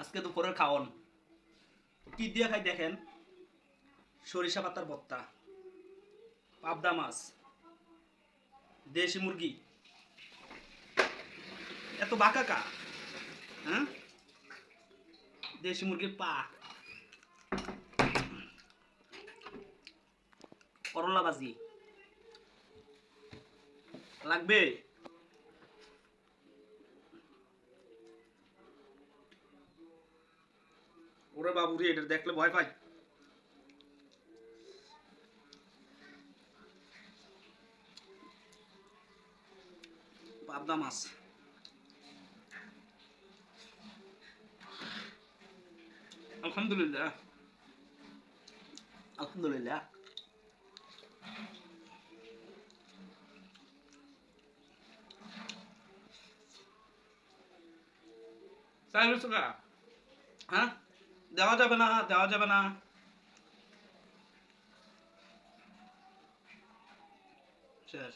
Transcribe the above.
আজকে দুপুরের খাওন কি দিয়ে খাই দেখেন? সরিষা পাতার ভর্তা, পাবদা মাছ, দেশি মুরগি। এত বাঁকা কা? হ্যাঁ? দেশি মুরগির পা। করলা বাজি লাগবে? ওরে বাবুরে এটা দেখলে ভয় পাই পাবদা মাছ। আলহামদুলিল্লাহ। আলহামদুলিল্লাহ। চাইলে চোখা হ্যাঁ? दरवाज़ा बना दरवाज़ा बना चल